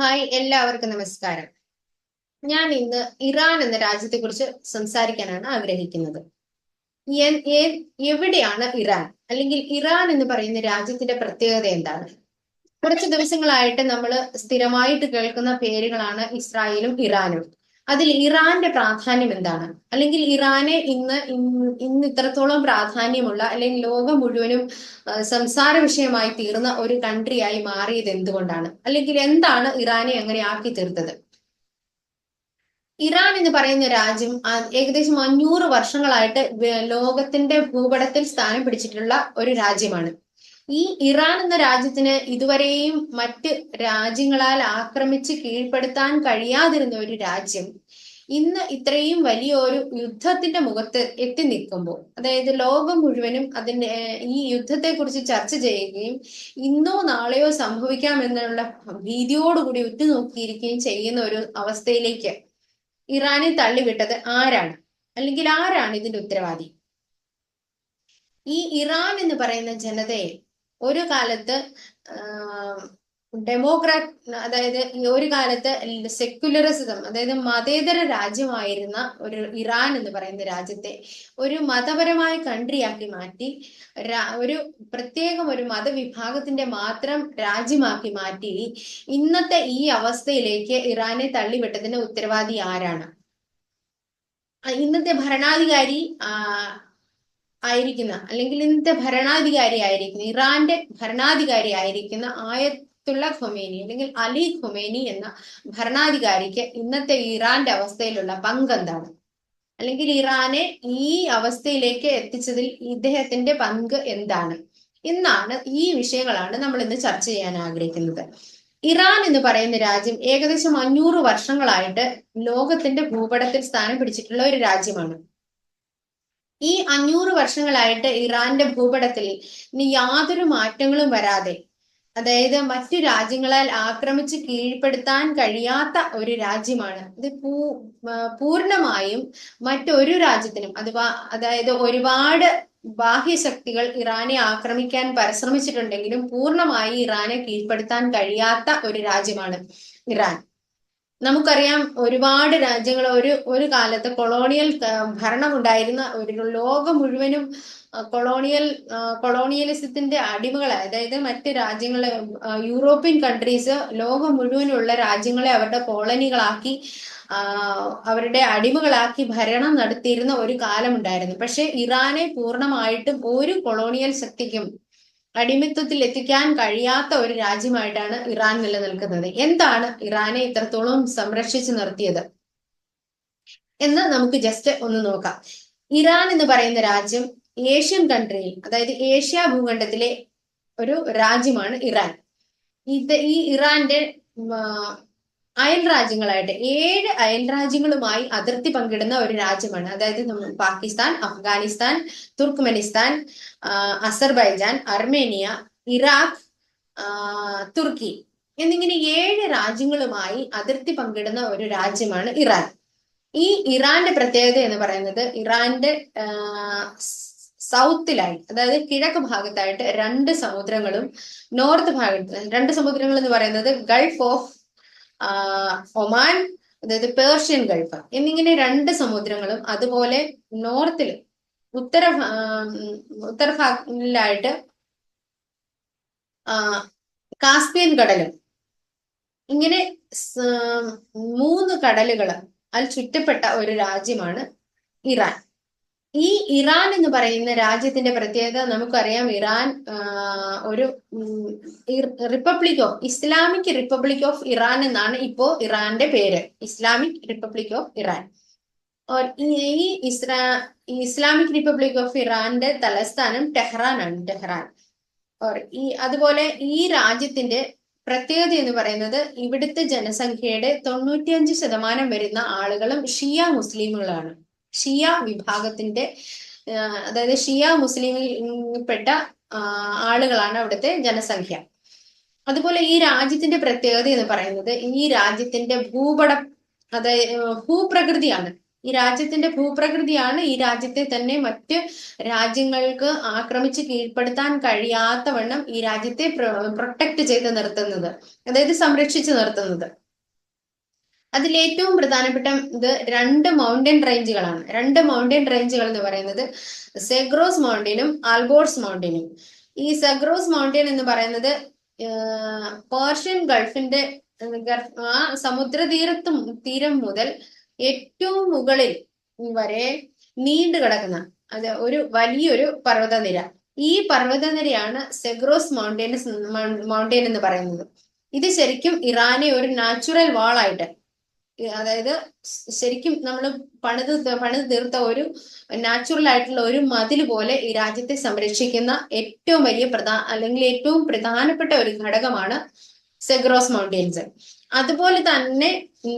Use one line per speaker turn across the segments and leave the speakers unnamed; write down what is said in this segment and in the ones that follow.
Hi എല്ലാവർക്കും നമസ്കാരം. ഞാൻ ഇന്ന് ഇറാൻ എന്ന രാജ്യത്തെ കുറിച്ച് സംസാരിക്കാനാണ് ആഗ്രഹിക്കുന്നത്. എവിടെയാണ് ഇറാൻ? അല്ലെങ്കിൽ ഇറാൻ എന്ന് പറയുന്ന രാജ്യത്തിന്റെ പ്രത്യേകത എന്താണ്? കുറച്ച് ദിവസങ്ങളായിട്ട് നമ്മൾ സ്ഥിരമായിട്ട് കേൾക്കുന്ന പേരുകളാണ് ഇസ്രായേലും ഇറാനും. അതിൽ ഇറാന്റെ പ്രാധാന്യം എന്താണ്? അല്ലെങ്കിൽ ഇറാനെ ഇന്ന് ഇന്ന് ഇത്രത്തോളം പ്രാധാന്യമുള്ള അല്ലെങ്കിൽ ലോകം മുഴുവനും സംസാര വിഷയമായി തീർന്ന ഒരു കൺട്രിയായി മാറിയത് എന്തുകൊണ്ടാണ്? അല്ലെങ്കിൽ എന്താണ് ഇറാനെ അങ്ങനെ ആക്കി തീർത്തത്? ഇറാൻ എന്ന് പറയുന്ന രാജ്യം ഏകദേശം അഞ്ഞൂറ് വർഷങ്ങളായിട്ട് ലോകത്തിന്റെ ഭൂപടത്തിൽ സ്ഥാനം പിടിച്ചിട്ടുള്ള ഒരു രാജ്യമാണ്. ഈ ഇറാൻ എന്ന രാജ്യത്തിന് ഇതുവരെയും മറ്റ് രാജ്യങ്ങളാൽ ആക്രമിച്ച് കീഴ്പ്പെടുത്താൻ കഴിയാതിരുന്ന ഒരു രാജ്യം ഇന്ന് ഇത്രയും വലിയ ഒരു യുദ്ധത്തിന്റെ മുഖത്ത് എത്തി നിൽക്കുമ്പോൾ അതായത് ലോകം മുഴുവനും അതിന്റെ ഈ യുദ്ധത്തെ കുറിച്ച് ചർച്ച ചെയ്യുകയും ഇന്നോ നാളെയോ സംഭവിക്കാം സംഭവിക്കാമെന്നുള്ള ഭീതിയോടുകൂടി ഉറ്റുനോക്കിയിരിക്കുകയും ചെയ്യുന്ന ഒരു അവസ്ഥയിലേക്ക് ഇറാനെ തള്ളിവിട്ടത് ആരാണ്? അല്ലെങ്കിൽ ആരാണ് ഇതിന്റെ ഉത്തരവാദി? ഈ ഇറാൻ എന്ന് പറയുന്ന ജനതയെ ഒരു കാലത്ത് ഡെമോക്രാറ്റ് അതായത് ഒരു കാലത്ത് സെക്യുലറിസം അതായത് മതേതര രാജ്യമായിരുന്ന ഒരു ഇറാൻ എന്ന് പറയുന്ന രാജ്യത്തെ ഒരു മതപരമായ കൺട്രിയാക്കി മാറ്റി ഒരു പ്രത്യേകം ഒരു മതവിഭാഗത്തിന്റെ മാത്രം രാജ്യമാക്കി മാറ്റി. ഇന്നത്തെ ഈ അവസ്ഥയിലേക്ക് ഇറാനെ തള്ളിവിട്ടതിന് ഉത്തരവാദി ആരാണ്? ഇന്നത്തെ ഭരണാധികാരി ആയിരിക്കുന്ന അല്ലെങ്കിൽ ഇന്നത്തെ ഭരണാധികാരി ആയിരിക്കുന്ന ഇറാന്റെ ഭരണാധികാരി ആയിരിക്കുന്ന ആയത്തുള്ള ഖൊമേനി അല്ലെങ്കിൽ അലി ഖൊമേനി എന്ന ഭരണാധികാരിക്ക് ഇന്നത്തെ ഇറാന്റെ അവസ്ഥയിലുള്ള പങ്ക് എന്താണ്? അല്ലെങ്കിൽ ഇറാനെ ഈ അവസ്ഥയിലേക്ക് എത്തിച്ചതിൽ ഇദ്ദേഹത്തിന്റെ പങ്ക് എന്താണ്? എന്നാണ് ഈ വിഷയങ്ങളാണ് നമ്മൾ ഇന്ന് ചർച്ച ചെയ്യാൻ ആഗ്രഹിക്കുന്നത്. ഇറാൻ എന്ന് പറയുന്ന രാജ്യം ഏകദേശം അഞ്ഞൂറ് വർഷങ്ങളായിട്ട് ലോകത്തിന്റെ ഭൂപടത്തിൽ സ്ഥാനം പിടിച്ചിട്ടുള്ള ഒരു രാജ്യമാണ്. ഈ അഞ്ഞൂറ് വർഷങ്ങളായിട്ട് ഇറാന്റെ ഭൂപടത്തിൽ ഇനി യാതൊരു മാറ്റങ്ങളും വരാതെ അതായത് മറ്റു രാജ്യങ്ങളാൽ ആക്രമിച്ച് കീഴ്പ്പെടുത്താൻ കഴിയാത്ത ഒരു രാജ്യമാണ്. ഇത് പൂ പൂർണമായും മറ്റൊരു രാജ്യത്തിനും അഥവാ അതായത് ഒരുപാട് ബാഹ്യശക്തികൾ ഇറാനെ ആക്രമിക്കാൻ പരിശ്രമിച്ചിട്ടുണ്ടെങ്കിലും പൂർണമായി ഇറാനെ കീഴ്പ്പെടുത്താൻ കഴിയാത്ത ഒരു രാജ്യമാണ് ഇറാൻ. നമുക്കറിയാം ഒരുപാട് രാജ്യങ്ങൾ ഒരു ഒരു കാലത്ത് കൊളോണിയൽ ഭരണം ഉണ്ടായിരുന്ന ഒരു ലോകം മുഴുവനും കൊളോണിയൽ കൊളോണിയലിസത്തിന്റെ അടിമകളെ അതായത് മറ്റ് രാജ്യങ്ങളെ യൂറോപ്യൻ കൺട്രീസ് ലോകം മുഴുവനുള്ള രാജ്യങ്ങളെ അവരുടെ കോളനികളാക്കി അവരുടെ അടിമകളാക്കി ഭരണം നടത്തിയിരുന്ന ഒരു കാലമുണ്ടായിരുന്നു. പക്ഷെ ഇറാനെ പൂർണമായിട്ടും ഒരു കൊളോണിയൽ ശക്തിക്കും അടിമത്വത്തിൽ എത്തിക്കാൻ കഴിയാത്ത ഒരു രാജ്യമായിട്ടാണ് ഇറാൻ നിലനിൽക്കുന്നത്. എന്താണ് ഇറാനെ ഇത്രത്തോളം സംരക്ഷിച്ചു നിർത്തിയത്? എന്ന് നമുക്ക് ജസ്റ്റ് ഒന്ന് നോക്കാം. ഇറാൻ എന്ന് പറയുന്ന രാജ്യം ഏഷ്യൻ കൺട്രിയിൽ അതായത് ഏഷ്യ ഭൂഖണ്ഡത്തിലെ ഒരു രാജ്യമാണ് ഇറാൻ. ഇത് ഈ ഇറാന്റെ അയൽ രാജ്യങ്ങളായിട്ട് ഏഴ് അയൽ രാജ്യങ്ങളുമായി അതിർത്തി പങ്കിടുന്ന ഒരു രാജ്യമാണ്. അതായത് Pakistan Afghanistan Turkmenistan Azerbaijan Armenia Iraq Turkey എന്നിങ്ങനെ ഏഴ് രാജ്യങ്ങളുമായി അതിർത്തി പങ്കിടുന്ന ഒരു രാജ്യമാണ് ഇറാൻ. ഈ ഇറാന്റെ പ്രത്യേകത എന്ന് പറയുന്നത് ഇറാന്റെ സൗത്തിലായി അതായത് കിഴക്ക് ഭാഗത്തായിട്ട് രണ്ട് സമുദ്രങ്ങളും നോർത്ത് ഭാഗത്ത് രണ്ട് സമുദ്രങ്ങൾ എന്ന് പറയുന്നത് ഗൾഫ് ഓഫ് ഒമാൻ അതായത് പേർഷ്യൻ ഗൾഫ് എന്നിങ്ങനെ രണ്ട് സമുദ്രങ്ങളും അതുപോലെ നോർത്തിൽ ഉത്തര ഉത്തരഭാഗങ്ങളിലായിട്ട് കാസ്പിയൻ കടലും ഇങ്ങനെ മൂന്ന് കടലുകൾ അതിൽ ചുറ്റപ്പെട്ട ഒരു രാജ്യമാണ് ഇറാൻ. ഈ ഇറാൻ എന്ന് പറയുന്ന രാജ്യത്തിന്റെ പ്രത്യേകത നമുക്കറിയാം. ഇറാൻ ഒരു republic of Islamic republic of Iran എന്നാണ് ഇപ്പോ ഇറാന്റെ പേര്. Islamic republic of Iran. ഈ ഇസ്ലാ ഇസ്ലാമിക് റിപ്പബ്ലിക് ഓഫ് ഇറാന്റെ തലസ്ഥാനം ടെഹ്റാൻ ആണ് ടെഹ്റാൻ. ഈ അതുപോലെ ഈ രാജ്യത്തിന്റെ പ്രത്യേകത എന്ന് പറയുന്നത് ഇവിടുത്തെ ജനസംഖ്യയുടെ തൊണ്ണൂറ്റിയഞ്ച് ശതമാനം വരുന്ന ആളുകളും ഷിയ മുസ്ലിമുകളാണ്. ഷിയ വിഭാഗത്തിന്റെ അതായത് ഷിയ മുസ്ലിമിൽപ്പെട്ട ആളുകളാണ് അവിടുത്തെ ജനസംഖ്യ. അതുപോലെ ഈ രാജ്യത്തിന്റെ പ്രത്യേകത എന്ന് പറയുന്നത് ഈ രാജ്യത്തിന്റെ ഭൂപടം അതായത് ഭൂപ്രകൃതിയാണ്. ഈ രാജ്യത്തിന്റെ ഭൂപ്രകൃതിയാണ് ഈ രാജ്യത്തെ തന്നെ മറ്റ് രാജ്യങ്ങൾക്ക് ആക്രമിച്ച് കീഴ്പ്പെടുത്താൻ കഴിയാത്തവണ്ണം ഈ രാജ്യത്തെ പ്രൊട്ടക്ട് ചെയ്ത് നിർത്തുന്നത്. അതായത് സംരക്ഷിച്ചു നിർത്തുന്നത്. അതിൽ ഏറ്റവും പ്രധാനപ്പെട്ട ഇത് രണ്ട് മൗണ്ടൻ റേഞ്ചുകളാണ് രണ്ട് മൗണ്ടൻ റേഞ്ചുകൾ എന്ന് പറയുന്നത് സെഗ്രോസ് മൗണ്ടനും ആൽബോർട്സ് മൗണ്ടനും ഈ സെഗ്രോസ് മൗണ്ടൻ എന്ന് പറയുന്നത് പേർഷ്യൻ ഗൾഫിന്റെ ആ സമുദ്ര തീരത്തും തീരം മുതൽ ഏറ്റവും മുകളിൽ വരെ നീണ്ടു കിടക്കുന്ന അത് ഒരു വലിയൊരു പർവതനിര. ഈ പർവതനിരയാണ് സെഗ്രോസ് മൗണ്ടൈൻസ് മൗണ്ടൻ എന്ന് പറയുന്നത്. ഇത് ശരിക്കും ഇറാനെ ഒരു നാച്ചുറൽ വാളായിട്ട് അതായത് ശരിക്കും നമ്മൾ പണിത് പണിത് തീർത്ത ഒരു നാച്ചുറൽ ആയിട്ടുള്ള ഒരു മതിൽ പോലെ ഈ രാജ്യത്തെ സംരക്ഷിക്കുന്ന ഏറ്റവും വലിയ പ്രധാന അല്ലെങ്കിൽ ഏറ്റവും പ്രധാനപ്പെട്ട ഒരു ഘടകമാണ് സെഗ്രോസ് മൗണ്ടെയിൻസ് അതുപോലെ തന്നെ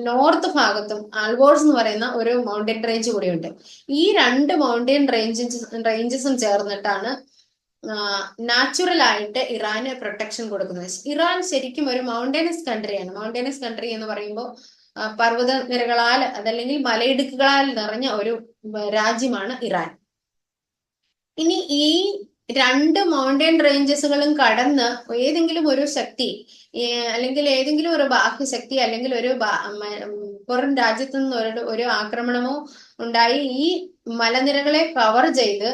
നോർത്ത് ഭാഗത്തും ആൽബോർസ് എന്ന് പറയുന്ന ഒരു മൗണ്ടൻ റേഞ്ച് കൂടിയുണ്ട്. ഈ രണ്ട് മൗണ്ടൻ റേഞ്ചസ് റേഞ്ചസും ചേർന്നിട്ടാണ് നാച്ചുറൽ ആയിട്ട് ഇറാന് പ്രൊട്ടക്ഷൻ കൊടുക്കുന്നത്. ഇറാൻ ശരിക്കും ഒരു മൗണ്ടൈനസ് കൺട്രിയാണ് മൗണ്ടൈനസ് കൺട്രി എന്ന് പറയുമ്പോൾ പർവത നിരകളാൽ അതല്ലെങ്കിൽ മലയിടുക്കുകളാൽ നിറഞ്ഞ ഒരു രാജ്യമാണ് ഇറാൻ. ഇനി ഈ രണ്ട് മൗണ്ടൻ റേഞ്ചസുകളും കടന്ന് ഏതെങ്കിലും ഒരു ശക്തി അല്ലെങ്കിൽ ഏതെങ്കിലും ഒരു ബാഹ്യശക്തി അല്ലെങ്കിൽ ഒരു പുറം രാജ്യത്തു നിന്ന് ഒരു ഒരു ആക്രമണമോ ഉണ്ടായി ഈ മലനിരകളെ കവർ ചെയ്ത്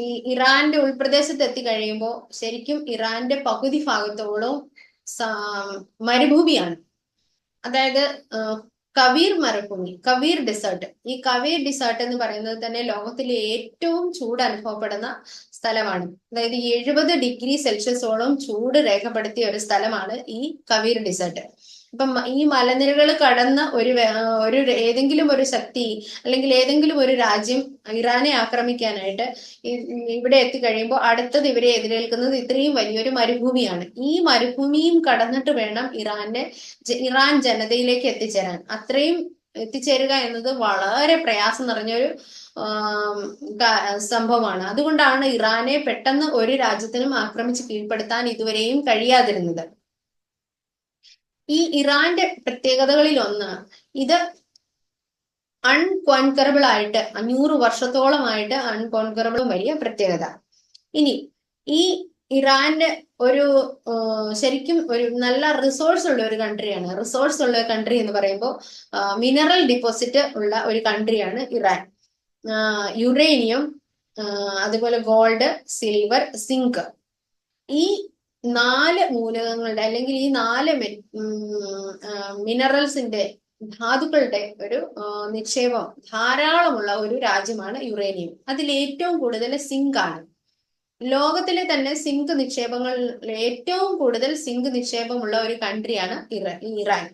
ഈ ഇറാന്റെ ഉൾപ്രദേശത്ത് എത്തിക്കഴിയുമ്പോൾ ശരിക്കും ഇറാന്റെ പകുതി ഭാഗത്തോളം മരുഭൂമിയാണ്. അതായത് കവീർ മരുഭൂമി കവീർ ഡിസേർട്ട് ഈ കവീർ ഡിസേർട്ട് എന്ന് പറയുന്നത് തന്നെ ലോകത്തിലെ ഏറ്റവും ചൂട് അനുഭവപ്പെടുന്ന സ്ഥലമാണ്. അതായത് എഴുപത് ഡിഗ്രി സെൽഷ്യസോളം ചൂട് രേഖപ്പെടുത്തിയ ഒരു സ്ഥലമാണ് ഈ കവീർ ഡിസേർട്ട് ഇപ്പം ഈ മലനിരകൾ കടന്ന് ഒരു ഒരു ഏതെങ്കിലും ഒരു ശക്തി അല്ലെങ്കിൽ ഏതെങ്കിലും ഒരു രാജ്യം ഇറാനെ ആക്രമിക്കാനായിട്ട് ഇവിടെ എത്തിക്കഴിയുമ്പോൾ അടുത്തത് ഇവരെ എതിരേൽക്കുന്നത് ഇത്രയും വലിയൊരു മരുഭൂമിയാണ്. ഈ മരുഭൂമിയും കടന്നിട്ട് വേണം ഇറാന്റെ ഇറാൻ ജനതയിലേക്ക് എത്തിച്ചേരാൻ. അത്രയും എത്തിച്ചേരുക എന്നത് വളരെ പ്രയാസം നിറഞ്ഞൊരു സംഭവമാണ്. അതുകൊണ്ടാണ് ഇറാനെ പെട്ടെന്ന് ഒരു രാജ്യത്തിനും ആക്രമിച്ച് കീഴ്പ്പെടുത്താൻ ഇതുവരെയും കഴിയാതിരുന്നത്. ഈ ഇറാന്റെ പ്രത്യേകതകളിൽ ഒന്ന് ഇത് അൺകോൺകറബിൾ ആയിട്ട് അഞ്ഞൂറ് വർഷത്തോളമായിട്ട് അൺകോൺകറബിളും വലിയ പ്രത്യേകത. ഇനി ഈ ഇറാന്റെ ഒരു ശരിക്കും ഒരു നല്ല റിസോഴ്സ് ഉള്ള ഒരു കൺട്രിയാണ് റിസോഴ്സ് ഉള്ള കൺട്രി എന്ന് പറയുമ്പോൾ മിനറൽ ഡിപ്പോസിറ്റ് ഉള്ള ഒരു കൺട്രിയാണ് ഇറാൻ. യുറേനിയം അതുപോലെ ഗോൾഡ് സിൽവർ സിങ്ക് ഈ നാല് മൂലകങ്ങളുടെ അല്ലെങ്കിൽ ഈ നാല് മിനറൽസിന്റെ ധാതുക്കളുടെ ഒരു നിക്ഷേപം ധാരാളമുള്ള ഒരു രാജ്യമാണ് യുറേനിയം. അതിൽ ഏറ്റവും കൂടുതൽ സിങ്ക് ആണ്. ലോകത്തിലെ തന്നെ സിങ്ക് നിക്ഷേപങ്ങൾ ഏറ്റവും കൂടുതൽ സിങ്ക് നിക്ഷേപമുള്ള ഒരു കൺട്രിയാണ് ഇറാൻ.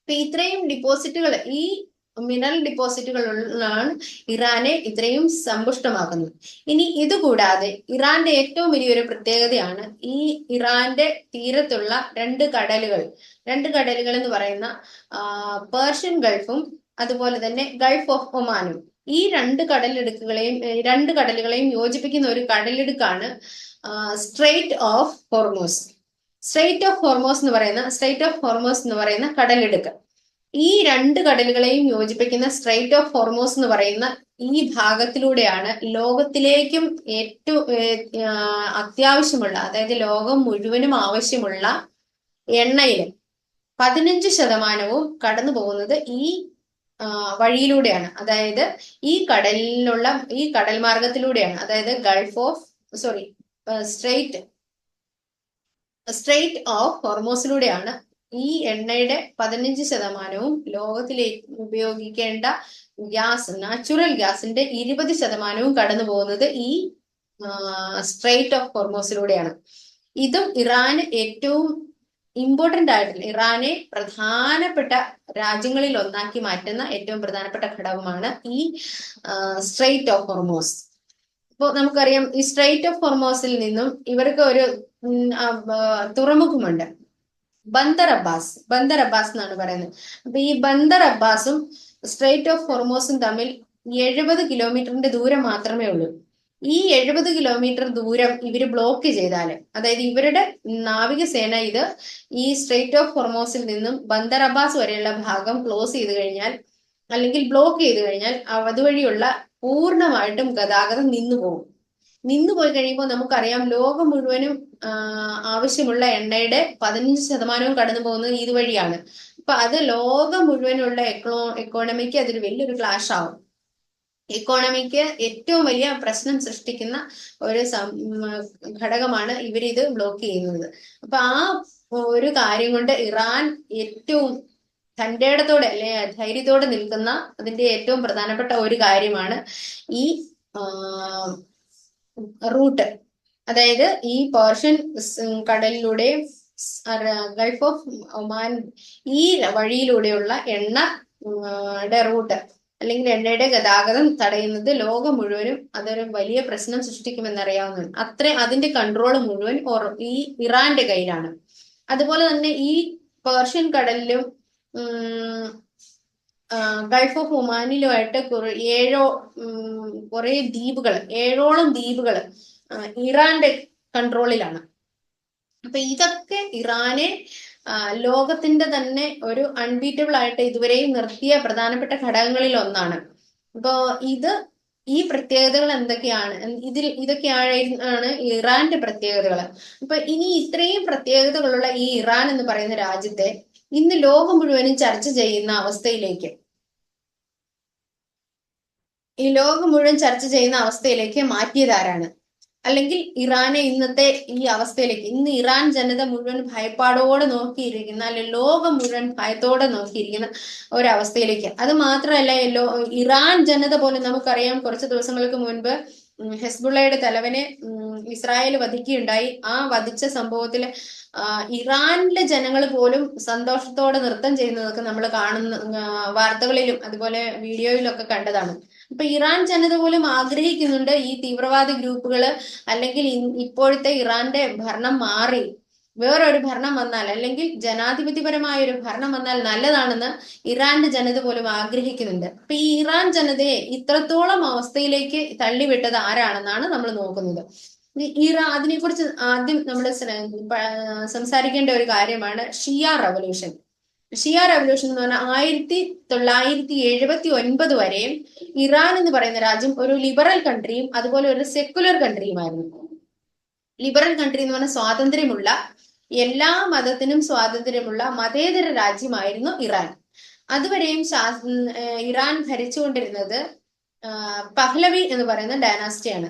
അപ്പൊ ഇത്രയും ഡിപ്പോസിറ്റുകൾ ഈ മിനറൽ ഡിപ്പോസിറ്റുകളാണ് ഇറാനെ ഇത്രയും സമ്പുഷ്ടമാക്കുന്നത്. ഇനി ഇതുകൂടാതെ ഇറാന്റെ ഏറ്റവും വലിയൊരു പ്രത്യേകതയാണ് ഈ ഇറാന്റെ തീരത്തുള്ള രണ്ട് കടലുകൾ. രണ്ട് കടലുകൾ എന്ന് പറയുന്ന പേർഷ്യൻ ഗൾഫും അതുപോലെ തന്നെ ഗൾഫ് ഓഫ് ഒമാനും. ഈ രണ്ട് കടലിടുക്കുകളെയും രണ്ട് കടലുകളെയും യോജിപ്പിക്കുന്ന ഒരു കടലിടുക്കാണ് strait of Hormuz strait of Hormuz എന്ന് പറയുന്ന സ്ട്രെയിറ്റ് ഓഫ് ഹോർമോസ് എന്ന് പറയുന്ന കടലിടുക്ക്. ഈ രണ്ട് കടലുകളെയും യോജിപ്പിക്കുന്ന സ്ട്രൈറ്റ് ഓഫ് ഹോർമോസ് എന്ന് പറയുന്ന ഈ ഭാഗത്തിലൂടെയാണ് ലോകത്തിലേക്കും ഏറ്റവും അത്യാവശ്യമുള്ള അതായത് ലോകം മുഴുവനും ആവശ്യമുള്ള എണ്ണയിൽ പതിനഞ്ച് ശതമാനവും കടന്നു പോകുന്നത് ഈ വഴിയിലൂടെയാണ്. അതായത് ഈ കടലിലുള്ള ഈ കടൽ മാർഗത്തിലൂടെയാണ്. അതായത് gulf of sorry strait strait of ഹോർമോസിലൂടെയാണ് ഈ എണ്ണയുടെ പതിനഞ്ച് ശതമാനവും ലോകത്തിലേക്ക് ഉപയോഗിക്കേണ്ട ഗ്യാസ് നാച്ചുറൽ ഗ്യാസിന്റെ ഇരുപത് ശതമാനവും കടന്നു പോകുന്നത് ഈ സ്ട്രെയിറ്റ് ഓഫ് ഹോർമോസിലൂടെയാണ് ഇതും ഇറാന് ഏറ്റവും ഇമ്പോർട്ടന്റ് ആയിട്ടുള്ള ഇറാനെ പ്രധാനപ്പെട്ട രാജ്യങ്ങളിൽ ഒന്നാക്കി മാറ്റുന്ന ഏറ്റവും പ്രധാനപ്പെട്ട ഘടകമാണ് ഈ സ്ട്രെയിറ്റ് ഓഫ് ഹോർമോസ് ഇപ്പോൾ നമുക്കറിയാം ഈ സ്ട്രെയിറ്റ് ഓഫ് ഹോർമോസിൽ നിന്നും ഇവർക്ക് ഒരു തുറമുഖമുണ്ട്. ബന്ദർ അബ്ബാസ് ബന്ദർ അബ്ബാസ് എന്നാണ് പറയുന്നത്. അപ്പൊ ഈ ബന്ദർ അബ്ബാസും സ്ട്രെയിറ്റ് ഓഫ് ഫോർമോസും തമ്മിൽ എഴുപത് കിലോമീറ്ററിന്റെ ദൂരം മാത്രമേ ഉള്ളൂ. ഈ എഴുപത് കിലോമീറ്റർ ദൂരം ഇവർ ബ്ലോക്ക് ചെയ്താൽ അതായത് ഇവരുടെ നാവികസേന ഇത് ഈ സ്ട്രെയിറ്റ് ഓഫ് ഫോർമോസിൽ നിന്നും ബന്ദർ അബ്ബാസ് വരെയുള്ള ഭാഗം ക്ലോസ് ചെയ്ത് കഴിഞ്ഞാൽ അല്ലെങ്കിൽ ബ്ലോക്ക് ചെയ്ത് കഴിഞ്ഞാൽ അതുവഴിയുള്ള പൂർണമായിട്ടും ഗതാഗതം നിന്നു പോകും നിന്നു പോയി കഴിയുമ്പോൾ നമുക്കറിയാം ലോകം മുഴുവനും ആവശ്യമുള്ള എണ്ണയുടെ പതിനഞ്ച് ശതമാനവും കടന്നു പോകുന്നത് ഇതുവഴിയാണ് അപ്പൊ അത് ലോകം മുഴുവനുള്ള എക്കോ എക്കോണമിക്ക് അതൊരു വലിയൊരു ക്ലാഷ് ആവും. എക്കോണമിക്ക് ഏറ്റവും വലിയ പ്രശ്നം സൃഷ്ടിക്കുന്ന ഒരു ഘടകമാണ് ഇവരിത് ബ്ലോക്ക് ചെയ്യുന്നത്. അപ്പൊ ആ ഒരു കാര്യം കൊണ്ട് ഇറാൻ ഏറ്റവും തന്റെടത്തോടെ അല്ലെ ധൈര്യത്തോടെ നിൽക്കുന്ന അതിന്റെ ഏറ്റവും പ്രധാനപ്പെട്ട ഒരു കാര്യമാണ് ഈ റൂട്ട്. അതായത് ഈ പേർഷ്യൻ കടലിലൂടെ ഗൾഫ് ഓഫ് ഒമാൻ ഈ വഴിയിലൂടെയുള്ള എണ്ണ റൂട്ട് അല്ലെങ്കിൽ എണ്ണയുടെ ഗതാഗതം തടയുന്നത് ലോകം മുഴുവനും അതൊരു വലിയ പ്രശ്നം സൃഷ്ടിക്കുമെന്നറിയാവുന്നതാണ്. അത്ര അതിന്റെ കൺട്രോൾ മുഴുവൻ ഈ ഇറാന്റെ കയ്യിലാണ്. അതുപോലെ തന്നെ ഈ പേർഷ്യൻ കടലിലും ഗൾഫ് ഓഫ് ഒമാനിലുമായിട്ട് ഏഴോ കുറെ ദ്വീപുകൾ ഏഴോളം ദ്വീപുകൾ ഇറാന്റെ കൺട്രോളിലാണ് അപ്പൊ ഇതൊക്കെ ഇറാനെ ലോകത്തിന്റെ തന്നെ ഒരു അൺബീറ്റബിൾ ആയിട്ട് ഇതുവരെയും നിർത്തിയ പ്രധാനപ്പെട്ട ഘടകങ്ങളിൽ ഒന്നാണ്. അപ്പോ ഇത് ഈ പ്രത്യേകതകൾ എന്തൊക്കെയാണ്? ഇതിൽ ഇതൊക്കെയാണ് ഇറാന്റെ പ്രത്യേകതകൾ. അപ്പൊ ഇനി ഇത്രയും പ്രത്യേകതകളുള്ള ഈ ഇറാൻ എന്ന് പറയുന്ന രാജ്യത്തെ ഇന്ന് ലോകം മുഴുവനും ചർച്ച ചെയ്യുന്ന അവസ്ഥയിലേക്ക് ഈ ലോകം മുഴുവൻ ചർച്ച ചെയ്യുന്ന അവസ്ഥയിലേക്ക് മാറ്റിയതാരാണ്? അല്ലെങ്കിൽ ഇറാനെ ഇന്നത്തെ ഈ അവസ്ഥയിലേക്ക് ഇന്ന് ഇറാൻ ജനത മുഴുവൻ ഭയപ്പാടോടെ നോക്കിയിരിക്കുന്ന അല്ലെ ലോകം മുഴുവൻ ഭയത്തോടെ നോക്കിയിരിക്കുന്ന ഒരവസ്ഥയിലേക്ക്. അത് മാത്രമല്ല ഇറാൻ ജനത പോലെ നമുക്കറിയാം കുറച്ച് ദിവസങ്ങൾക്ക് മുൻപ് ഹെസ്ബുള്ളയുടെ തലവനെ ഇസ്രായേൽ വധിക്കുകയുണ്ടായി. ആ വധിച്ച സംഭവത്തിൽ ഇറാനിലെ ജനങ്ങൾ പോലും സന്തോഷത്തോടെ നൃത്തം ചെയ്യുന്നതൊക്കെ നമ്മൾ കാണുന്ന വാർത്തകളിലും അതുപോലെ വീഡിയോയിലൊക്കെ കണ്ടതാണ്. ഇപ്പൊ ഇറാൻ ജനത പോലും ആഗ്രഹിക്കുന്നുണ്ട് ഈ തീവ്രവാദി ഗ്രൂപ്പുകൾ അല്ലെങ്കിൽ ഇപ്പോഴത്തെ ഇറാന്റെ ഭരണം മാറി. വേറൊരു ഭരണം വന്നാൽ അല്ലെങ്കിൽ ജനാധിപത്യപരമായ ഒരു ഭരണം വന്നാൽ നല്ലതാണെന്ന് ഇറാന്റെ ജനത പോലും ആഗ്രഹിക്കുന്നുണ്ട്. അപ്പൊ ഈ ഇറാൻ ജനതയെ ഇത്രത്തോളം അവസ്ഥയിലേക്ക് തള്ളിവിട്ടത് ആരാണെന്നാണ് നമ്മൾ നോക്കുന്നത്. ഇറാൻ അതിനെക്കുറിച്ച് ആദ്യം നമ്മൾ സംസാരിക്കേണ്ട ഒരു കാര്യമാണ് ഷിയ റവല്യൂഷൻ. ഷിയ റവല്യൂഷൻ എന്ന് പറഞ്ഞാൽ ആയിരത്തി തൊള്ളായിരത്തി എഴുപത്തി ഒൻപത് വരെ ഇറാൻ എന്ന് പറയുന്ന രാജ്യം ഒരു ലിബറൽ കൺട്രിയും അതുപോലെ ഒരു സെക്കുലർ കൺട്രിയുമായിരുന്നു ലിബറൽ കൺട്രി എന്ന് പറഞ്ഞാൽ സ്വാതന്ത്ര്യമുള്ള എല്ലാ മതത്തിനും സ്വാതന്ത്ര്യമുള്ള മതേതര രാജ്യമായിരുന്നു ഇറാൻ. അതുവരെയും ഇറാൻ ഭരിച്ചുകൊണ്ടിരുന്നത് പഹ്ലവി എന്ന് പറയുന്ന ഡയനാസ്റ്റിയാണ്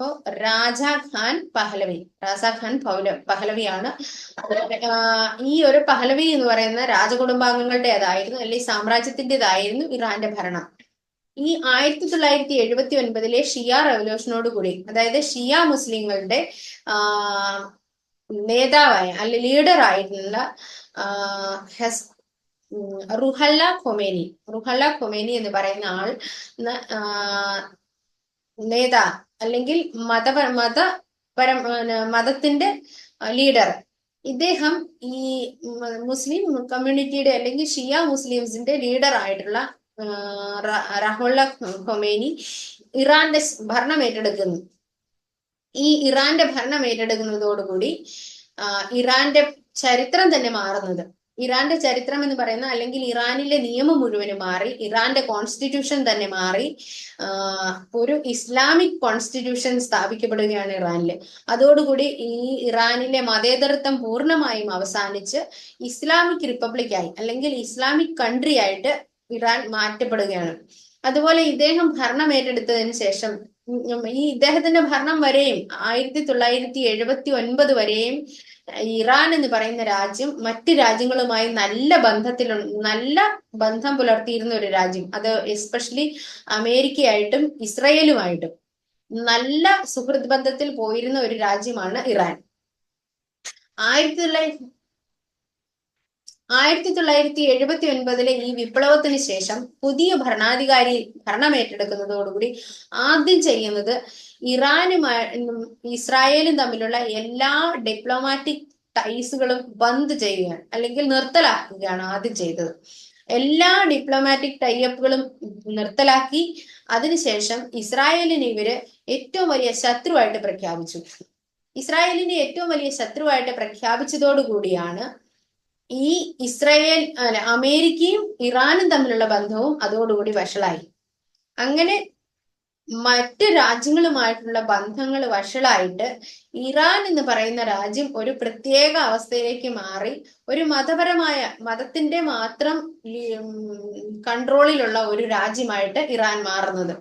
അപ്പോ രാജാ ഖാൻ പഹലവി. രാജാ ഖാൻ പൗല പഹലവിയാണ്. ഈ ഒരു പഹലവി എന്ന് പറയുന്ന രാജകുടുംബാംഗങ്ങളുടേതായിരുന്നു അല്ലെങ്കിൽ സാമ്രാജ്യത്തിന്റെതായിരുന്നു ഇറാന്റെ ഭരണം. ഈ ആയിരത്തി തൊള്ളായിരത്തി എഴുപത്തി ഒൻപതിലെ ഷിയ റെവല്യൂഷനോട് കൂടി അതായത് ഷിയ മുസ്ലിങ്ങളുടെ നേതാവായ അല്ലെ ലീഡർ ആയിട്ടുള്ള റുഹല്ല ഖൊമേനി. റുഹല്ല ഖൊമേനി എന്ന് പറയുന്ന ആൾ നേതാ അല്ലെങ്കിൽ മത മതപര മതത്തിന്റെ ലീഡർ ഇദ്ദേഹം ഈ മുസ്ലിം കമ്മ്യൂണിറ്റിയുടെ അല്ലെങ്കിൽ ഷിയ മുസ്ലിംസിന്റെ ലീഡർ ആയിട്ടുള്ള റഹുള്ള ഖൊമേനി ഇറാന്റെ ഭരണം ഏറ്റെടുക്കുന്നു. ഈ ഇറാന്റെ ഭരണം ഏറ്റെടുക്കുന്നതോടുകൂടി ഇറാന്റെ ചരിത്രം തന്നെ മാറുന്നത്. ഇറാന്റെ ചരിത്രം എന്ന് പറയുന്ന അല്ലെങ്കിൽ ഇറാനിലെ നിയമം മുഴുവനും മാറി ഇറാന്റെ കോൺസ്റ്റിറ്റ്യൂഷൻ തന്നെ മാറി ഒരു ഇസ്ലാമിക് കോൺസ്റ്റിറ്റ്യൂഷൻ സ്ഥാപിക്കപ്പെടുകയാണ് ഇറാനിൽ അതോടുകൂടി ഈ ഇറാനിലെ മതേതരത്വം പൂർണമായും അവസാനിച്ച് ഇസ്ലാമിക് റിപ്പബ്ലിക്കായി അല്ലെങ്കിൽ ഇസ്ലാമിക് കൺട്രി ആയിട്ട് ഇറാൻ മാറ്റപ്പെടുകയാണ്. അതുപോലെ ഇദ്ദേഹം ഭരണം ഏറ്റെടുത്തതിന് ശേഷം ഈ ഇദ്ദേഹത്തിന്റെ ഭരണം വരെയും ആയിരത്തി തൊള്ളായിരത്തി എഴുപത്തി ഒൻപത് വരെയും ഇറാൻ എന്ന് പറയുന്ന രാജ്യം മറ്റ് രാജ്യങ്ങളുമായി നല്ല ബന്ധത്തിൽ നല്ല ബന്ധം പുലർത്തിയിരുന്ന ഒരു രാജ്യം. അത് എസ്പെഷ്യലി അമേരിക്കയായിട്ടും ഇസ്രയേലുമായിട്ടും. നല്ല സുഹൃത് ബന്ധത്തിൽ പോയിരുന്ന ഒരു രാജ്യമാണ് ഇറാൻ. ആയിരത്തി തൊള്ളായിരത്തി ആയിരത്തി തൊള്ളായിരത്തി എഴുപത്തി ഒൻപതിലെ ഈ വിപ്ലവത്തിന് ശേഷം പുതിയ ഭരണാധികാരി ഭരണം ഏറ്റെടുക്കുന്നതോടുകൂടി ആദ്യം ചെയ്യുന്നത് ഇറാനുമായി ഇസ്രായേലും തമ്മിലുള്ള എല്ലാ ഡിപ്ലോമാറ്റിക് ടൈസുകളും ബന്ദ് ചെയ്യുകയാണ് അല്ലെങ്കിൽ നിർത്തലാക്കുകയാണ് ആദ്യം ചെയ്തത്. എല്ലാ ഡിപ്ലോമാറ്റിക് ടൈഅപ്പുകളും നിർത്തലാക്കി അതിനുശേഷം ഇസ്രായേലിന് ഇവർ ഏറ്റവും വലിയ ശത്രുവായിട്ട് പ്രഖ്യാപിച്ചു. ഇസ്രായേലിനെ ഏറ്റവും വലിയ ശത്രുവായിട്ട് പ്രഖ്യാപിച്ചതോടുകൂടിയാണ് ഈ ഇസ്രായേൽ അമേരിക്കയും ഇറാനും തമ്മിലുള്ള ബന്ധവും അതോടുകൂടി വഷളായി. അങ്ങനെ മറ്റ് രാജ്യങ്ങളുമായിട്ടുള്ള ബന്ധങ്ങൾ വഷളായിട്ട് ഇറാൻ എന്ന് പറയുന്ന രാജ്യം ഒരു പ്രത്യേക അവസ്ഥയിലേക്ക് മാറി ഒരു മതപരമായ മതത്തിന്റെ മാത്രം കൺട്രോളിലുള്ള ഒരു രാജ്യമായിട്ട് ഇറാൻ മാറുന്നത്.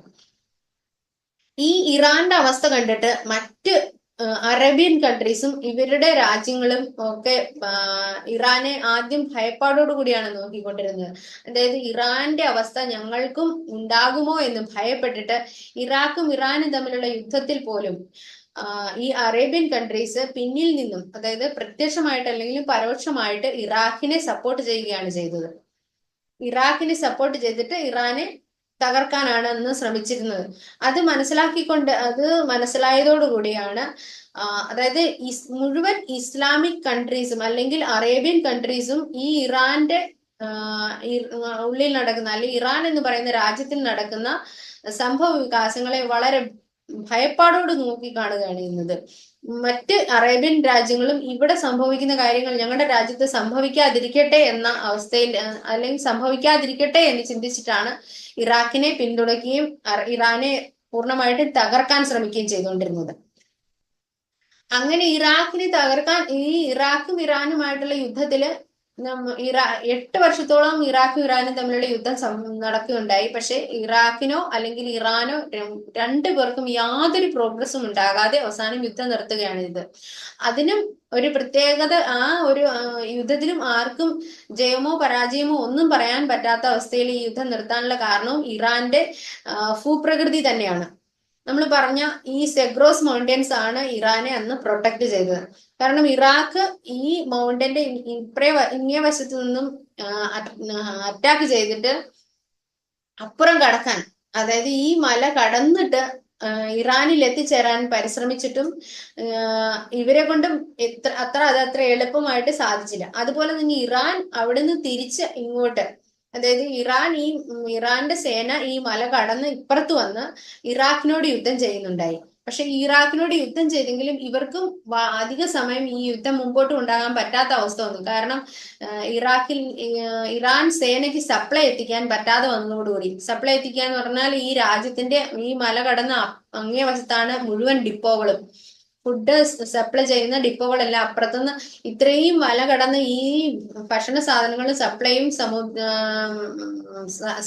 ഈ ഇറാന്റെ അവസ്ഥ കണ്ടിട്ട് മറ്റ് അറേബ്യൻ കൺട്രീസും ഇവരുടെ രാജ്യങ്ങളും ഒക്കെ ഇറാനെ ആദ്യം ഭയപ്പാടോടു കൂടിയാണ് നോക്കിക്കൊണ്ടിരുന്നത്. അതായത് ഇറാന്റെ അവസ്ഥ ഞങ്ങൾക്കും ഉണ്ടാകുമോ എന്ന് ഭയപ്പെട്ടിട്ട് ഇറാഖും ഇറാനും തമ്മിലുള്ള യുദ്ധത്തിൽ പോലും ഈ അറേബ്യൻ കൺട്രീസ് പിന്നിൽ നിന്നും അതായത് പ്രത്യക്ഷമായിട്ട് അല്ലെങ്കിൽ പരോക്ഷമായിട്ട് ഇറാഖിനെ സപ്പോർട്ട് ചെയ്യുകയാണ് ചെയ്തത്. ഇറാഖിനെ സപ്പോർട്ട് ചെയ്തിട്ട് ഇറാനെ തകർക്കാനാണ് അന്ന് ശ്രമിച്ചിരുന്നത്. അത് മനസ്സിലാക്കിക്കൊണ്ട് അത് മനസ്സിലായതോടുകൂടിയാണ് അതായത് മുഴുവൻ ഇസ്ലാമിക് കൺട്രീസും അല്ലെങ്കിൽ അറേബ്യൻ കൺട്രീസും ഈ ഇറാന്റെ ഉള്ളിൽ നടക്കുന്ന അല്ലെങ്കിൽ ഇറാൻ എന്ന് പറയുന്ന രാജ്യത്തിൽ നടക്കുന്ന സംഭവ വികാസങ്ങളെ വളരെ ഭയപ്പാടോട് നോക്കി കാണുകയാണ് ചെയ്യുന്നത് മറ്റ് അറേബ്യൻ രാജ്യങ്ങളും ഇവിടെ സംഭവിക്കുന്ന കാര്യങ്ങൾ ഞങ്ങളുടെ രാജ്യത്ത് സംഭവിക്കാതിരിക്കട്ടെ എന്ന അവസ്ഥയിൽ അല്ലെങ്കിൽ സംഭവിക്കാതിരിക്കട്ടെ എന്ന് ചിന്തിച്ചിട്ടാണ് ഇറാഖിനെ പിന്തുണയ്ക്കുകയും ഇറാനെ പൂർണമായിട്ട് തകർക്കാൻ ശ്രമിക്കുകയും ചെയ്തുകൊണ്ടിരുന്നത്. അങ്ങനെ ഇറാഖിനെ തകർക്കാൻ ഈ ഇറാഖും ഇറാനുമായിട്ടുള്ള യുദ്ധത്തിൽ ഇറാ എട്ട് വർഷത്തോളം ഇറാഖും ഇറാനും തമ്മിലുള്ള യുദ്ധം നടക്കുകയുണ്ടായി. പക്ഷേ ഇറാഖിനോ അല്ലെങ്കിൽ ഇറാനോ രണ്ടു പേർക്കും യാതൊരു പ്രോഗ്രസും ഉണ്ടാകാതെ അവസാനം യുദ്ധം നടത്തുകയാണ് ഇത്. അതിനും ഒരു പ്രത്യേകത ആ ഒരു യുദ്ധത്തിലും ആർക്കും ജയമോ പരാജയമോ ഒന്നും പറയാൻ പറ്റാത്ത അവസ്ഥയിൽ ഈ യുദ്ധം നിർത്താനുള്ള കാരണവും ഇറാന്റെ ഭൂപ്രകൃതി തന്നെയാണ്. നമ്മൾ പറഞ്ഞ ഈ സെഗ്രോസ് മൗണ്ടൻസ് ആണ് ഇറാനെ അന്ന് പ്രൊട്ടക്ട് ചെയ്തത്. കാരണം ഇറാഖ് ഈ മൗണ്ടന്റെ ഇപ്പറേ ഇങ്ങേ വശത്തു നിന്നും അറ്റാക്ക് ചെയ്തിട്ട് അപ്പുറം കടക്കാൻ അതായത് ഈ മല കടന്നിട്ട് ഇറാനിൽ എത്തിച്ചേരാൻ പരിശ്രമിച്ചിട്ടും ഇവരെ കൊണ്ടും എത്ര അത്ര അത് അത്ര എളുപ്പമായിട്ട് സാധിച്ചില്ല. അതുപോലെ തന്നെ ഇറാൻ അവിടുന്ന് തിരിച്ച് ഇങ്ങോട്ട് അതായത് ഇറാൻ ഈ ഇറാന്റെ സേന ഈ മല കടന്ന് ഇപ്പുറത്ത് വന്ന് ഇറാഖിനോട് യുദ്ധം ചെയ്യുന്നുണ്ടായി. പക്ഷെ ഇറാഖിനോട് യുദ്ധം ചെയ്തെങ്കിലും ഇവർക്കും അധിക സമയം ഈ യുദ്ധം മുമ്പോട്ട് ഉണ്ടാകാൻ പറ്റാത്ത അവസ്ഥ വന്നു. കാരണം ഇറാഖിൽ ഇറാൻ സേനയ്ക്ക് സപ്ലൈ എത്തിക്കാൻ പറ്റാതെ വന്നതോടുകൂടി. സപ്ലൈ എത്തിക്കുക എന്ന് പറഞ്ഞാൽ ഈ രാജ്യത്തിന്റെ ഈ മല കടന്ന അങ്ങേ വശത്താണ് മുഴുവൻ ഡിപ്പോകളും. ഫുഡ് സപ്ലൈ ചെയ്യുന്ന ഡിപ്പോകളെല്ലാം അപ്പുറത്തുനിന്ന് ഇത്രയും വല കടന്ന് ഈ ഭക്ഷണ സാധനങ്ങൾ സപ്ലൈയും സമു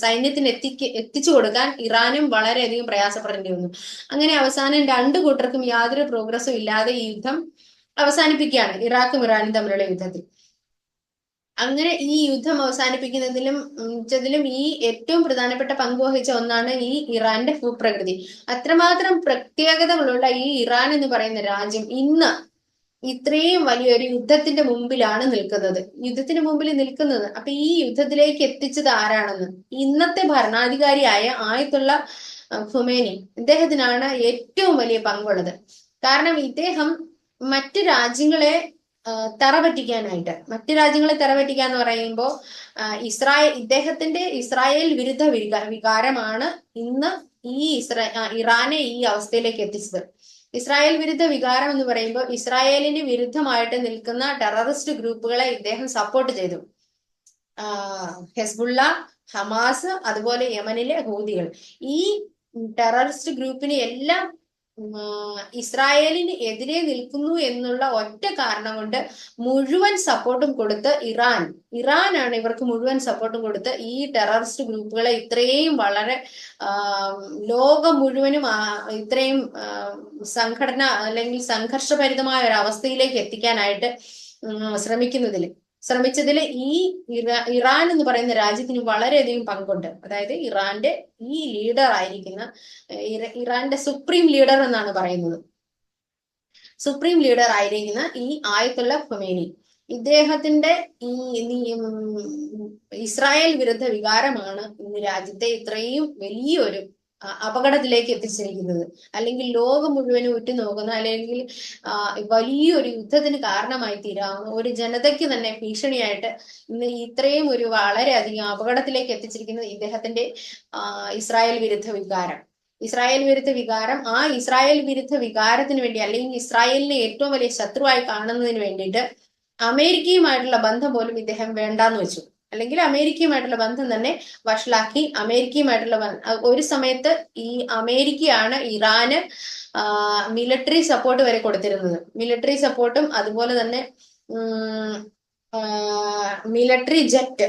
സൈന്യത്തിന് എത്തിക്ക് എത്തിച്ചു കൊടുക്കാൻ ഇറാനും വളരെയധികം പ്രയാസപ്പെടേണ്ടി വന്നു. അങ്ങനെ അവസാനം രണ്ടു കൂട്ടർക്കും യാതൊരു പ്രോഗ്രസും ഇല്ലാതെ ഈ യുദ്ധം അവസാനിപ്പിക്കുകയാണ്. ഇറാഖും ഇറാനും തമ്മിലുള്ള യുദ്ധത്തിൽ. അങ്ങനെ ഈ യുദ്ധം അവസാനിപ്പിക്കുന്നതിലും ും ഈ ഏറ്റവും പ്രധാനപ്പെട്ട പങ്ക് വഹിച്ച ഒന്നാണ് ഈ ഇറാന്റെ ഭൂപ്രകൃതി. അത്രമാത്രം പ്രത്യേകതകളുള്ള ഈ ഇറാൻ എന്ന് പറയുന്ന രാജ്യം ഇന്ന് ഇത്രയും വലിയൊരു യുദ്ധത്തിന്റെ മുമ്പിലാണ് നിൽക്കുന്നത്. യുദ്ധത്തിന് മുമ്പിൽ നിൽക്കുന്നത്. അപ്പൊ ഈ യുദ്ധത്തിലേക്ക് എത്തിച്ചത് ആരാണെന്ന്? ഇന്നത്തെ ഭരണാധികാരിയായ ആയത്തുള്ള ഖുമേനി. ഇദ്ദേഹത്തിനാണ് ഏറ്റവും വലിയ പങ്കുള്ളത്. കാരണം ഇദ്ദേഹം മറ്റു രാജ്യങ്ങളെ തറ പറ്റിക്കാനായിട്ട് മറ്റു രാജ്യങ്ങളെ തറ പറ്റിക്കുക എന്ന് പറയുമ്പോൾ ഇസ്രായേൽ ഇദ്ദേഹത്തിന്റെ ഇസ്രായേൽ വിരുദ്ധ വികാരമാണ് ഇന്ന് ഈ ഇസ്രാ ഇറാനെ ഈ അവസ്ഥയിലേക്ക് എത്തിച്ചത്. ഇസ്രായേൽ വിരുദ്ധ വികാരം എന്ന് പറയുമ്പോൾ ഇസ്രായേലിന് വിരുദ്ധമായിട്ട് നിൽക്കുന്ന ടെററിസ്റ്റ് ഗ്രൂപ്പുകളെ ഇദ്ദേഹം സപ്പോർട്ട് ചെയ്തു. ഹെസ്ബുള്ള ഹമാസ് അതുപോലെ യമനിലെ ഹൂതികൾ. ഈ ടെററിസ്റ്റ് ഗ്രൂപ്പിനെ എല്ലാം ഇസ്രായേലിന് എതിരെ നിൽക്കുന്നു എന്നുള്ള ഒറ്റ കാരണം കൊണ്ട് മുഴുവൻ സപ്പോർട്ടും കൊടുത്ത് ഇറാൻ. ഇറാനാണ് ഇവർക്ക് മുഴുവൻ സപ്പോർട്ടും കൊടുത്ത് ഈ ടെററിസ്റ്റ് ഗ്രൂപ്പുകളെ ഇത്രയും വളരെ ലോകം മുഴുവനും ഇത്രയും സംഘടന അല്ലെങ്കിൽ സംഘർഷഭരിതമായ ഒരു അവസ്ഥയിലേക്ക് എത്തിക്കാനായിട്ട് ശ്രമിക്കുന്നതിൽ ശ്രമിച്ചതിൽ ഈ ഇറാൻ എന്ന് പറയുന്ന രാജ്യത്തിന് വളരെയധികം പങ്കുണ്ട്. അതായത് ഇറാന്റെ ഈ ലീഡർ ആയിരിക്കുന്ന ഇറാന്റെ സുപ്രീം ലീഡർ എന്നാണ് പറയുന്നത്. സുപ്രീം ലീഡർ ആയിരിക്കുന്ന ഈ ആയത്തുള്ള ഖുമേനി. ഇദ്ദേഹത്തിന്റെ ഈ ഇസ്രായേൽ വിരുദ്ധ വികാരമാണ് ഇന്ന് രാജ്യത്തെ ഇത്രയും വലിയൊരു അപകടത്തിലേക്ക് എത്തിച്ചിരിക്കുന്നത്. അല്ലെങ്കിൽ ലോകം മുഴുവനും ഉറ്റുനോക്കുന്ന അല്ലെങ്കിൽ വലിയൊരു യുദ്ധത്തിന് കാരണമായി തീരാവുന്ന ഒരു ജനതയ്ക്ക് തന്നെ ഭീഷണിയായിട്ട് ഇന്ന് ഇത്രയും ഒരു വളരെയധികം അപകടത്തിലേക്ക് എത്തിച്ചിരിക്കുന്നത് ഇദ്ദേഹത്തിന്റെ ഇസ്രായേൽ വിരുദ്ധ വികാരം. ഇസ്രായേൽ വിരുദ്ധ വികാരം ആ ഇസ്രായേൽ വിരുദ്ധ വികാരത്തിന് വേണ്ടി അല്ലെങ്കിൽ ഇസ്രായേലിനെ ഏറ്റവും വലിയ ശത്രുവായി കാണുന്നതിന് വേണ്ടിയിട്ട് അമേരിക്കയുമായിട്ടുള്ള ബന്ധം പോലും ഇദ്ദേഹം വേണ്ടാന്ന് വെച്ചു. അല്ലെങ്കിൽ അമേരിക്കയുമായിട്ടുള്ള ബന്ധം തന്നെ വഷളാക്കി അമേരിക്കയുമായിട്ടുള്ള ഒരു സമയത്ത് ഈ അമേരിക്കയാണ് ഇറാന് മിലിറ്ററി സപ്പോർട്ട് വരെ കൊടുത്തിരുന്നത്. മിലിറ്ററി സപ്പോർട്ടും അതുപോലെ തന്നെ മിലിറ്ററി ജെറ്റ്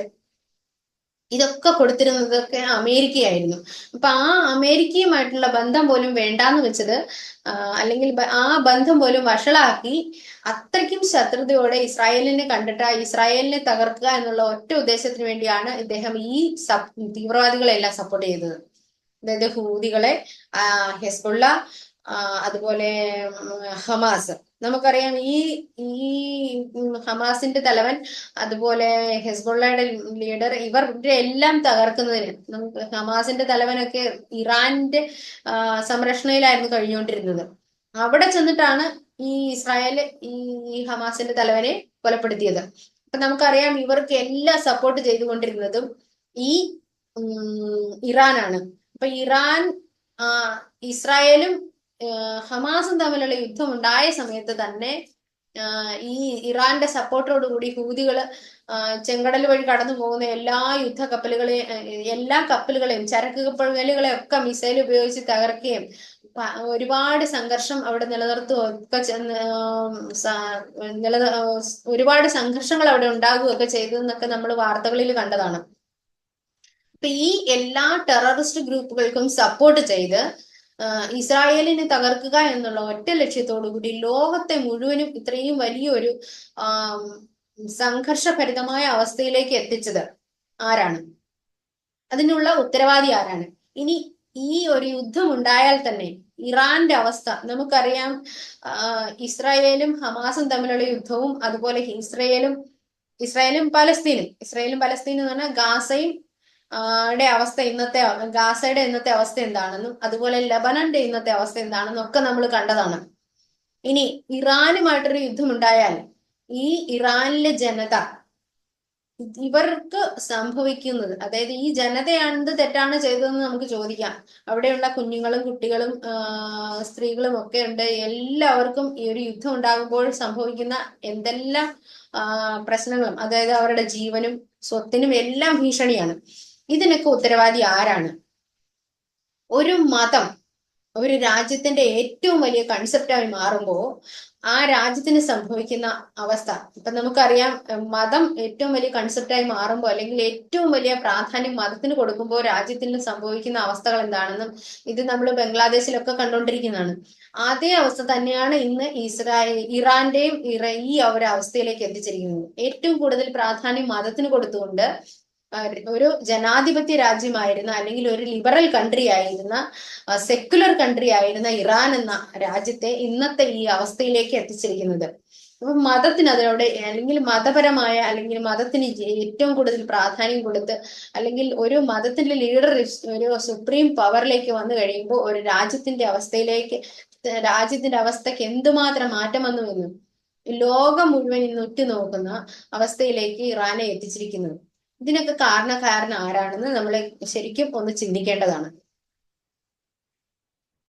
ഇതൊക്കെ കൊടുത്തിരുന്നതൊക്കെ അമേരിക്കയായിരുന്നു. അപ്പൊ ആ അമേരിക്കയുമായിട്ടുള്ള ബന്ധം പോലും വേണ്ടാന്ന് വെച്ചത് അല്ലെങ്കിൽ ആ ബന്ധം പോലും വഷളാക്കി അത്രയ്ക്കും ശത്രുതയോടെ ഇസ്രായേലിനെ കണ്ടിട്ട് ഇസ്രായേലിനെ തകർക്കുക എന്നുള്ള ഒറ്റ ഉദ്ദേശത്തിന് വേണ്ടിയാണ് ഇദ്ദേഹം ഈ തീവ്രവാദികളെല്ലാം സപ്പോർട്ട് ചെയ്തത്. അതായത് ഹൂതികളെ ഹെസ്ബുള്ള അതുപോലെ ഹമാസ്. നമുക്കറിയാം ഈ ഈ ഹമാസിന്റെ തലവൻ അതുപോലെ ഹെസ്ബുള്ളയുടെ ലീഡർ ഇവരുടെ എല്ലാം തകർക്കുന്നതിന് ഹമാസിന്റെ തലവനൊക്കെ ഇറാന്റെ സംരക്ഷണയിലായിരുന്നു കഴിഞ്ഞുകൊണ്ടിരുന്നത്. അവിടെ ചെന്നിട്ടാണ് ഈ ഇസ്രായേൽ ഈ ഹമാസിന്റെ തലവനെ കൊലപ്പെടുത്തിയത്. അപ്പൊ നമുക്കറിയാം ഇവർക്ക് എല്ലാം സപ്പോർട്ട് ചെയ്തുകൊണ്ടിരുന്നതും ഈ ഇറാനാണ്. അപ്പൊ ഇറാൻ ഇസ്രായേലും ഹമാസും തമ്മിലുള്ള യുദ്ധം ഉണ്ടായ സമയത്ത് തന്നെ ഈ ഇറാന്റെ സപ്പോർട്ടോടുകൂടി ഹൂതികൾ ചെങ്കടൽ വഴി കടന്നു പോകുന്ന എല്ലാ യുദ്ധ കപ്പലുകളെയും എല്ലാ കപ്പലുകളെയും ചരക്ക് കപ്പലുകളെ ഒക്കെ മിസൈൽ ഉപയോഗിച്ച് തകർക്കുകയും ഒരുപാട് സംഘർഷം അവിടെ നിലനിർത്തുകയും ഒക്കെ നില ഒരുപാട് സംഘർഷങ്ങൾ അവിടെ ഉണ്ടാകുകയൊക്കെ ചെയ്തതെന്നൊക്കെ നമ്മൾ വാർത്തകളിൽ കണ്ടതാണ്. അപ്പൊ ഈ എല്ലാ ടെററിസ്റ്റ് ഗ്രൂപ്പുകൾക്കും സപ്പോർട്ട് ചെയ്ത് ഇസ്രായേലിനെ തകർക്കുക എന്നുള്ള ഒറ്റ ലക്ഷ്യത്തോടു കൂടി ലോകത്തെ മുഴുവനും ഇത്രയും വലിയൊരു സംഘർഷഭരിതമായ അവസ്ഥയിലേക്ക് എത്തിച്ചത് ആരാണ്? അതിനുള്ള ഉത്തരവാദി ആരാണ്? ഇനി ഈ ഒരു യുദ്ധം ഉണ്ടായാൽ തന്നെ ഇറാന്റെ അവസ്ഥ നമുക്കറിയാം ഇസ്രായേലും ഹമാസും തമ്മിലുള്ള യുദ്ധവും അതുപോലെ ഇസ്രായേലും ഇസ്രായേലും പലസ്തീനും ഇസ്രായേലും പലസ്തീനും എന്ന് പറഞ്ഞാൽ ഗാസയും ടെ അവസ്ഥ ഇന്നത്തെ ഗാസയുടെ ഇന്നത്തെ അവസ്ഥ എന്താണെന്നും അതുപോലെ ലബനന്റെ ഇന്നത്തെ അവസ്ഥ എന്താണെന്നും ഒക്കെ നമ്മൾ കണ്ടതാണ്. ഇനി ഇറാനുമായിട്ടൊരു യുദ്ധമുണ്ടായാൽ ഈ ഇറാനിലെ ജനത ഇവർക്ക് സംഭവിക്കുന്നത് അതായത് ഈ ജനതയാണ് തെറ്റാണ് ചെയ്തതെന്ന് നമുക്ക് ചോദിക്കാം. അവിടെയുള്ള കുഞ്ഞുങ്ങളും കുട്ടികളും സ്ത്രീകളും ഒക്കെ ഉണ്ട്. എല്ലാവർക്കും ഈ ഒരു യുദ്ധം ഉണ്ടാകുമ്പോൾ സംഭവിക്കുന്ന എന്തെല്ലാം പ്രശ്നങ്ങളും അതായത് അവരുടെ ജീവനും സ്വത്തിനും എല്ലാം ഭീഷണിയാണ്. ഇതിനൊക്കെ ഉത്തരവാദി ആരാണ്? ഒരു മതം ഒരു രാജ്യത്തിന്റെ ഏറ്റവും വലിയ കൺസെപ്റ്റായി മാറുമ്പോൾ ആ രാജ്യത്തിന് സംഭവിക്കുന്ന അവസ്ഥ. ഇപ്പൊ നമുക്കറിയാം മതം ഏറ്റവും വലിയ കൺസെപ്റ്റായി മാറുമ്പോൾ അല്ലെങ്കിൽ ഏറ്റവും വലിയ പ്രാധാന്യം മതത്തിന് കൊടുക്കുമ്പോൾ രാജ്യത്തിന് സംഭവിക്കുന്ന അവസ്ഥകൾ എന്താണെന്നും ഇത് നമ്മൾ ബംഗ്ലാദേശിലൊക്കെ കണ്ടുകൊണ്ടിരിക്കുന്നതാണ്. അതേ അവസ്ഥ തന്നെയാണ് ഇന്ന് ഇസ്രായേൽ ഇറാന്റെയും ഈ ഒരു അവസ്ഥയിലേക്ക് എത്തിച്ചിരിക്കുന്നത്. ഏറ്റവും കൂടുതൽ പ്രാധാന്യം മതത്തിന് കൊടുത്തുകൊണ്ട് ഒരു ജനാധിപത്യ രാജ്യമായിരുന്ന അല്ലെങ്കിൽ ഒരു ലിബറൽ കൺട്രി ആയിരുന്ന സെക്യുലർ കൺട്രി ആയിരുന്ന ഇറാൻ എന്ന രാജ്യത്തെ ഇന്നത്തെ ഈ അവസ്ഥയിലേക്ക് എത്തിച്ചിരിക്കുന്നത്. അപ്പൊ മതത്തിന് അതിനോട് അല്ലെങ്കിൽ മതപരമായ അല്ലെങ്കിൽ മതത്തിന് ഏറ്റവും കൂടുതൽ പ്രാധാന്യം കൊടുത്ത് അല്ലെങ്കിൽ ഒരു മതത്തിന്റെ ലീഡർ ഒരു സുപ്രീം പവറിലേക്ക് വന്നു കഴിയുമ്പോൾ ഒരു രാജ്യത്തിന്റെ അവസ്ഥയിലേക്ക് രാജ്യത്തിന്റെ അവസ്ഥക്ക് എന്തുമാത്രം മാറ്റം വന്നു എന്നും ലോകം മുഴുവൻ ഇന്ന് ഉറ്റുനോക്കുന്ന അവസ്ഥയിലേക്ക് ഇറാനെ എത്തിച്ചിരിക്കുന്നത്. ഇതിനൊക്കെ കാരണക്കാരൻ ആരാണെന്ന് നമ്മൾ ശരിക്കും ഒന്ന് ചിന്തിക്കേണ്ടതാണ്.